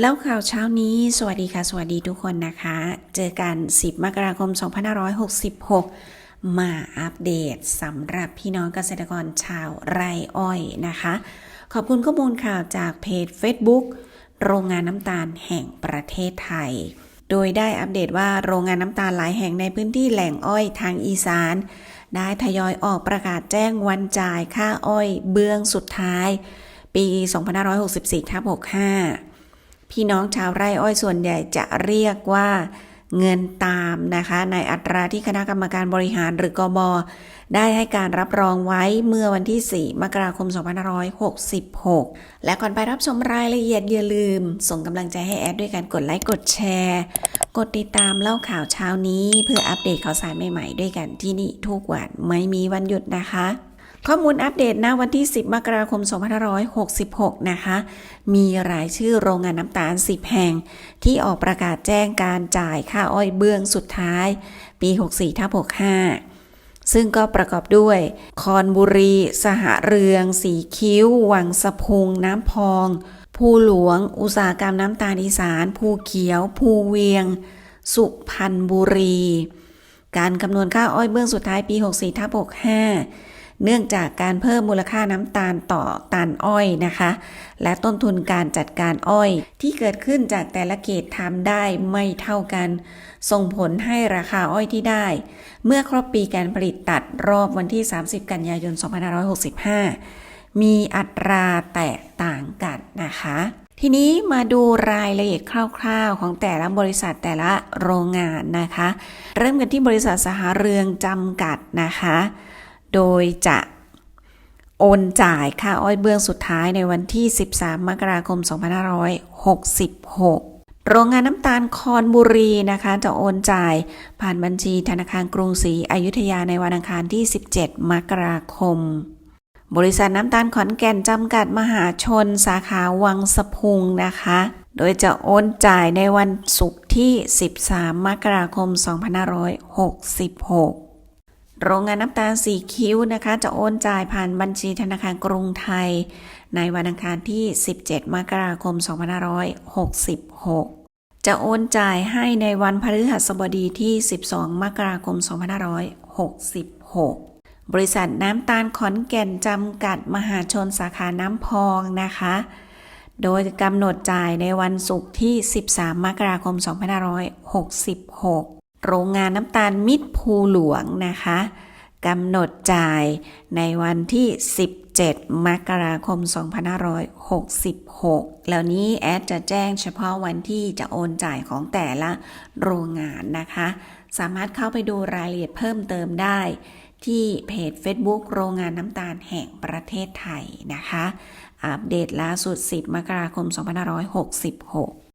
แล้วข่าวเช้านี้ สวัสดีค่ะ สวัสดีทุกคนนะคะ เจอกัน 10 มกราคม 2566 มาอัปเดตสำหรับพี่น้องเกษตรกรชาวไร่อ้อยนะคะ ขอบคุณข้อมูลข่าวจากเพจ Facebook โรงงานน้ำตาลแห่งประเทศไทย โดยได้อัปเดตว่าโรงงานน้ำตาลหลายแห่งในพื้นที่แหล่งอ้อยทางอีสาน ได้ทยอยออกประกาศแจ้งวันจ่ายค่าอ้อยเบื้องสุดท้าย ปี 2564ทับ65 พี่น้องชาวไร่อ้อยส่วนใหญ่จะเรียกว่าเงินตามนะคะ ในอัตราที่คณะกรรมการบริหารหรือกบได้ให้การรับรองไว้เมื่อวันที่ 4 มกราคม 2566 และก่อนไปรับชมรายละเอียดอย่าลืม ส่งกำลังใจให้แอดด้วยการกดไลค์กดแชร์ กดติดตามเล่าข่าวเช้านี้ เพื่ออัปเดตข่าวสารใหม่ๆด้วยกันที่นี่ทุกวันไม่มีวันหยุดนะคะ ข้อมูลอัปเดตณวันที่ 10 มกราคม 2566 นะคะ มีรายชื่อโรงงานน้ำตาล 10 แห่ง ที่ออกประกาศแจ้งการจ่ายค่าอ้อยเบื้องสุดท้าย ปี 64ทับ65 ซึ่งก็ประกอบด้วย คอนบุรี สหเรือง สีคิ้ว วังสะพุง น้ำพอง ภูหลวง อุตสาหกรรมน้ำตาลอีสาน ภูเขียว ภูเวียง สุพรรณบุรี การคำนวณค่าอ้อยเบื้องสุดท้ายปี 64ทับ65 เนื่องจากการเพิ่มมูลค่าน้ำตาลต่อตันอ้อยนะคะ และต้นทุนการจัดการอ้อยที่เกิดขึ้นจากแต่ละเขตทำได้ไม่เท่ากัน ส่งผลให้ราคาอ้อยที่ได้ เมื่อครบปีการผลิตตัดรอบวันที่ 30 กันยายน 2565 มีอัตราแตกต่างกันนะคะทีนี้มาดูรายละเอียดคร่าวๆ ของแต่ละบริษัทแต่ละโรงงานนะคะ เริ่มกันที่บริษัทสหเรืองจำกัดนะคะ โดยจะโอนจ่ายค่าอ้อยเบื้องสุดท้ายในวันที่ 13 มกราคม 2566 โรงงานน้ำตาลคอนบุรีนะคะ จะโอนจ่ายผ่านบัญชีธนาคารกรุงศรีอยุธยาในวันอังคารที่ 17 มกราคม บริษัทน้ำตาลขอนแก่นจำกัดมหาชน สาขาวังสะพุงนะคะ โดยจะโอนจ่ายในวันศุกร์ที่ 13 มกราคม 2566 โรงงานน้ำตาลสีคิ้วนะคะ จะโอนจ่ายผ่านบัญชีธนาคารกรุงไทย ในวันอังคารที่ 17 มกราคม 2566 จะโอนจ่ายให้ในวันพฤหัสบดีที่ 12 มกราคม 2566 บริษัทน้ำตาลขอนแก่นจำกัดมหาชนสาขาน้ำพองนะคะ โดยกำหนดจ่ายในวันศุกร์ที่ 13 มกราคม 2566 โรงงานน้ำตาลมิตรภูหลวงนะคะกำหนดจ่ายในวันที่ 17 มกราคม 2566 แล้วนี้แอดจะแจ้งเฉพาะวันที่จะโอนจ่ายของแต่ละโรงงานนะคะ สามารถเข้าไปดูรายละเอียดเพิ่มเติมได้ ที่เพจ Facebook โรงงานน้ำตาลแห่งประเทศไทยนะคะ อัปเดตล่าสุด 10 มกราคม 2566